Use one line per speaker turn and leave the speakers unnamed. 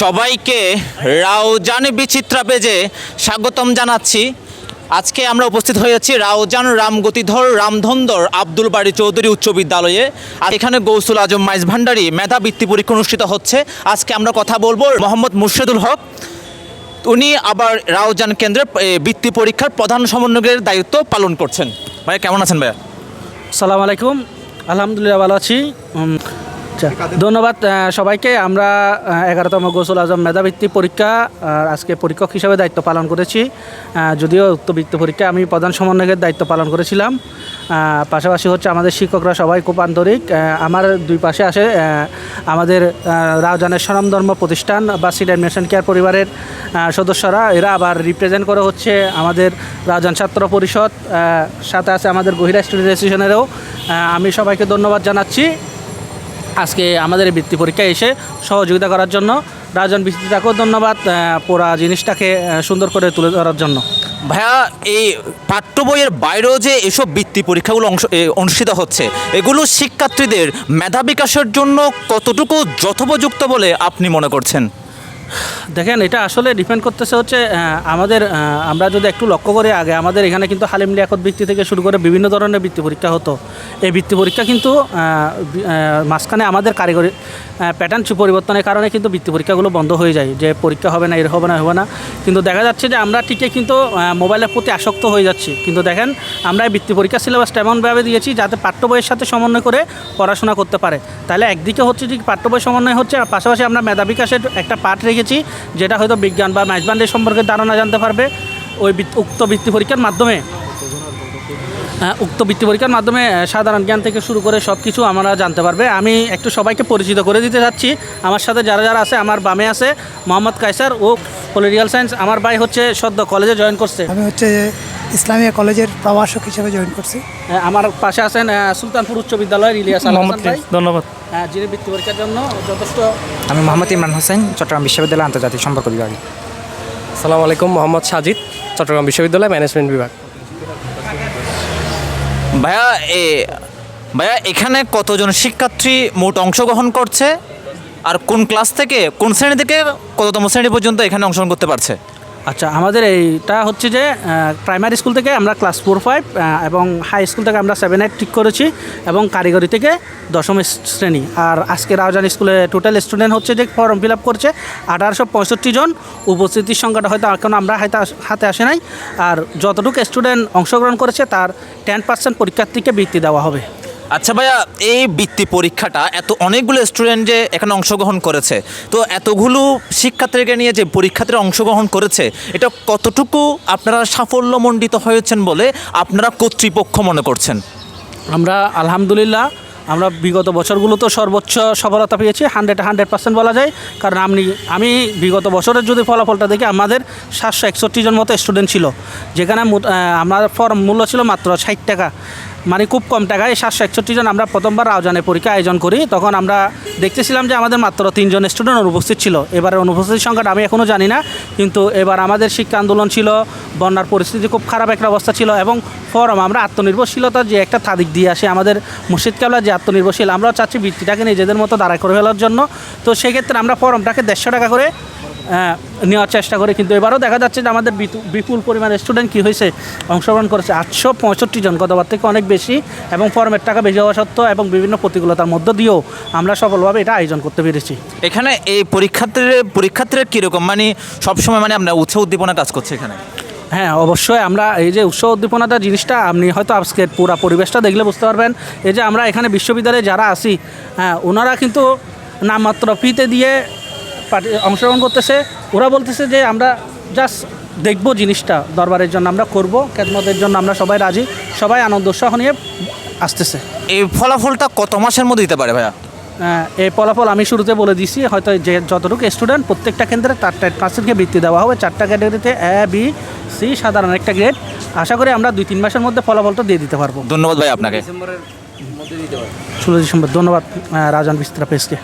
সবাইকে রাউজান বিচিত্রা পেজে স্বাগতম জানাচ্ছি। আজকে আমরা উপস্থিত হয়েছি রাউজান রামগতিধর রামধন্দর আব্দুল বাড়ি চৌধুরী উচ্চ বিদ্যালয়ে। আর এখানে গৌসুল আজম মাইজ ভান্ডারী মেধা বৃত্তি পরীক্ষা অনুষ্ঠিত হচ্ছে। আজকে আমরা কথা বলব মোহাম্মদ মুর্শেদুল হক। উনি আবার রাউজান কেন্দ্রে বৃত্তি পরীক্ষার প্রধান সমন্বয়ের দায়িত্ব পালন করছেন। ভাই, কেমন আছেন ভাইয়া?
সালাম আলাইকুম। আলহামদুলিল্লাহ ভালো আছি। আচ্ছা, ধন্যবাদ সবাইকে। আমরা এগারোতম গোসল আজম মেধাবৃত্তি পরীক্ষা আজকে পরীক্ষক হিসেবে দায়িত্ব পালন করেছি। যদিও উক্ত বৃত্তি পরীক্ষা আমি প্রধান সমন্বয়কের দায়িত্ব পালন করেছিলাম। পাশাপাশি হচ্ছে আমাদের শিক্ষকরা সবাই খুব আন্তরিক। আমার দুই পাশে আসে আমাদের আহ, রাউজানের সনাম ধর্ম প্রতিষ্ঠান বা সিডার মেশন কেয়ার পরিবারের সদস্যরা। এরা আবার রিপ্রেজেন্ট করে হচ্ছে আমাদের রাউজান ছাত্র পরিষদ। সাথে আছে আমাদের গহিরা স্টুডেন্ট অ্যাসোসিয়েশনেরও। আমি সবাইকে ধন্যবাদ জানাচ্ছি। আজকে আমাদের বৃত্তি পরীক্ষায় এসে সহযোগিতা করার জন্য। রাজন বৃত্তিটাকেও ধন্যবাদ পোড়া জিনিসটাকে সুন্দর করে তুলে ধরার জন্য।
ভাইয়া, এই পাঠ্য বইয়ের বাইরেও যে এসব বৃত্তি পরীক্ষাগুলো অংশ অনুষ্ঠিত হচ্ছে, এগুলো শিক্ষার্থীদের মেধা বিকাশের জন্য কতটুকু যথোপযুক্ত বলে আপনি মনে করছেন?
দেখেন, এটা আসলে ডিপেন্ড করতেছে হচ্ছে আমাদের আমরা যদি একটু লক্ষ্য করি, আগে আমাদের এখানে কিন্তু হালিম লিয়াকত বৃত্তি থেকে শুরু করে বিভিন্ন ধরনের বৃত্তি পরীক্ষা হতো। এই বৃত্তি পরীক্ষা কিন্তু মাঝখানে আমাদের কারিগরি প্যাটার্ন পরিবর্তনের কারণে কিন্তু বৃত্তি পরীক্ষাগুলো বন্ধ হয়ে যায়। যে পরীক্ষা হবে না, এর হবে না হবে না। কিন্তু দেখা যাচ্ছে যে আমরা ঠিকই কিন্তু মোবাইলের প্রতি আসক্ত হয়ে যাচ্ছি। কিন্তু দেখেন, আমরা বৃত্তি পরীক্ষা সিলেবাসটা এমনভাবে দিয়েছি যাতে পাঠ্য বইয়ের সাথে সমন্বয় করে পড়াশোনা করতে পারে। তাহলে একদিকে হচ্ছে যে পাঠ্য বই সমন্বয় হচ্ছে, আর পাশাপাশি আমরা মেধা বিকাশের একটা পাঠ রেখেছি, যেটা হয়তো বিজ্ঞান বা ম্যাথবান্ডের সম্পর্কে ধারণা জানতে পারবে। ওই উক্ত বৃত্তি পরীক্ষার মাধ্যমে। উক্ত বৃত্তি পরীক্ষার মাধ্যমে সাধারণ জ্ঞান থেকে শুরু করে সব কিছু আমরা জানতে পারবে। আমি একটু সবাইকে পরিচিত করে দিতে যাচ্ছি। আমার সাথে যারা যারা আছে আমার বামে আছে মোহাম্মদ কায়সার ও পলিটিক্যাল সায়েন্স আমার ভাই হচ্ছে সদ্য কলেজে জয়েন করছে।
আমি হচ্ছে ইসলামিয়া কলেজের প্রভাষক হিসেবে জয়েন করছি।
আহ, আমার পাশে আছেন সুলতানপুর উচ্চ বিদ্যালয়ের ইলিয়াস
ধন্যবাদ।
আহ, যিনি বৃত্তি পরীক্ষার জন্য যথেষ্ট
আমি মোহাম্মদ ইমরান হোসেন চট্টগ্রাম বিশ্ববিদ্যালয় আন্তর্জাতিক সম্পর্ক বিভাগে।
সালাম আলাইকুম মোহাম্মদ সাজিদ চট্টগ্রাম বিশ্ববিদ্যালয় ম্যানেজমেন্ট বিভাগ।
ভাইয়া, এ, ভাইয়া, এখানে কতজন শিক্ষার্থী মোট অংশগ্রহণ করছে? আর কোন ক্লাস থেকে, কোন শ্রেণি থেকে কততম শ্রেণি পর্যন্ত এখানে অংশগ্রহণ করতে পারছে?
আচ্ছা আমাদের এইটা হচ্ছে যে প্রাইমারি স্কুল থেকে আমরা ক্লাস ফোর ফাইভ এবং হাই স্কুল থেকে আমরা সেভেন এইট ঠিক করেছি এবং কারিগরি থেকে দশম শ্রেণি। আর আজকে রাউজান স্কুলে টোটাল স্টুডেন্ট হচ্ছে যে ফর্ম ফিল আপ করছে আঠারোশো পঁয়ষট্টি জন। উপস্থিতির সংখ্যাটা হয়তো এখন আমরা আস- হাতে আসে নাই। আর যতটুকু স্টুডেন্ট অংশগ্রহণ করেছে তার টেন পার্সেন্ট পরীক্ষার্থীকে বৃত্তি দেওয়া হবে।
আচ্ছা ভাইয়া, এই বৃত্তি পরীক্ষাটা এত অনেকগুলো স্টুডেন্ট যে এখানে অংশগ্রহণ করেছে। তো এতগুলো শিক্ষার্থীকে নিয়ে যে পরীক্ষাতে অংশগ্রহণ করেছে, এটা কতটুকু আপনারা সাফল্যমণ্ডিত হয়েছেন বলে আপনারা কর্তৃপক্ষ মনে করছেন?
আমরা আলহামদুলিল্লাহ আমরা বিগত বছরগুলোতে সর্বোচ্চ সফলতা পেয়েছি হান্ড্রেড হান্ড্রেড পার্সেন্ট বলা যায়। কারণ আমি আমি বিগত বছরের যদি ফলাফলটা দেখি, আমাদের সাতশো একষট্টি জন মতো স্টুডেন্ট ছিল। যেখানে আমার ফর্ম মূল্য ছিল মাত্র ষাট টাকা। মানে খুব কম টাকায় সাতশো একষট্টি জন আমরা প্রথমবার রাউজানের পরীক্ষা আয়োজন করি। তখন আমরা দেখতেছিলাম যে আমাদের মাত্র তিনজন স্টুডেন্ট অনুপস্থিত ছিল। এবারের অনুপস্থিতির সংখ্যাটা আমি এখনও জানি না। কিন্তু এবার আমাদের শিক্ষা আন্দোলন ছিল, বন্যার পরিস্থিতি খুব খারাপ একটা অবস্থা ছিল এবং ফরম আমরা আত্মনির্ভরশীলতার যে একটা তাদিক দিয়ে আসে আমাদের মুর্শিদ কাবলা যে আত্মনির্ভরশীল। আমরাও চাচ্ছি বৃত্তিটাকে নিজেদের মতো দাঁড়ায় করে ফেলার জন্য। তো সেক্ষেত্রে আমরা ফর্মটাকে দেড়শো টাকা করে নেওয়ার চেষ্টা করি। কিন্তু এবারও দেখা যাচ্ছে যে আমাদের বিপুল পরিমাণ স্টুডেন্ট কী হয়েছে, অংশগ্রহণ করেছে। আটশো পঁয়ষট্টি জন গতবার থেকে অনেক বেশি এবং ফর্মের টাকা বেশি হওয়া সত্ত্বেও এবং বিভিন্ন প্রতিকূলতার মধ্য দিয়েও আমরা সফলভাবে এটা আয়োজন করতে পেরেছি।
এখানে এই পরীক্ষার্থীদের পরীক্ষার্থীরা কীরকম? মানে সবসময় মানে আপনার উৎসাহ উদ্দীপনা কাজ করছে এখানে?
হ্যাঁ অবশ্যই আমরা এই যে উৎসব উদ্দীপনাটা জিনিসটা আপনি হয়তো আজকের পুরা পরিবেশটা দেখলে বুঝতে পারবেন। এই যে আমরা এখানে বিশ্ববিদ্যালয়ে যারা আছি হ্যাঁ ওনারা কিন্তু নামমাত্র ফিতে দিয়ে অংশগ্রহণ করতেছে। ওরা বলতেছে যে আমরা জাস্ট দেখব জিনিসটা দরবারের জন্য আমরা করব খেদমতের জন্য আমরা সবাই রাজি সবাই আনন্দ উৎসাহ নিয়ে আসতেছে।
এই ফলাফলটা কত মাসের মধ্যে দিতে পারে ভাইয়া?
আহ, এই ফলাফল আমি শুরুতে বলে দিছি হয়তো যে যতটুকু স্টুডেন্ট প্রত্যেকটা কেন্দ্রে তার টেন পার্সেন্টকে বৃত্তি দেওয়া হবে। চারটা ক্যাটাগরিতে এ বি সি সাধারণ একটা গ্রেড আশা করি আমরা দুই তিন মাসের মধ্যে ফলাফলটা দিয়ে দিতে পারব।
ধন্যবাদ ভাই আপনাকে।
ষোলো ডিসেম্বর ধন্যবাদ রাজন বিস্তারা পেসকে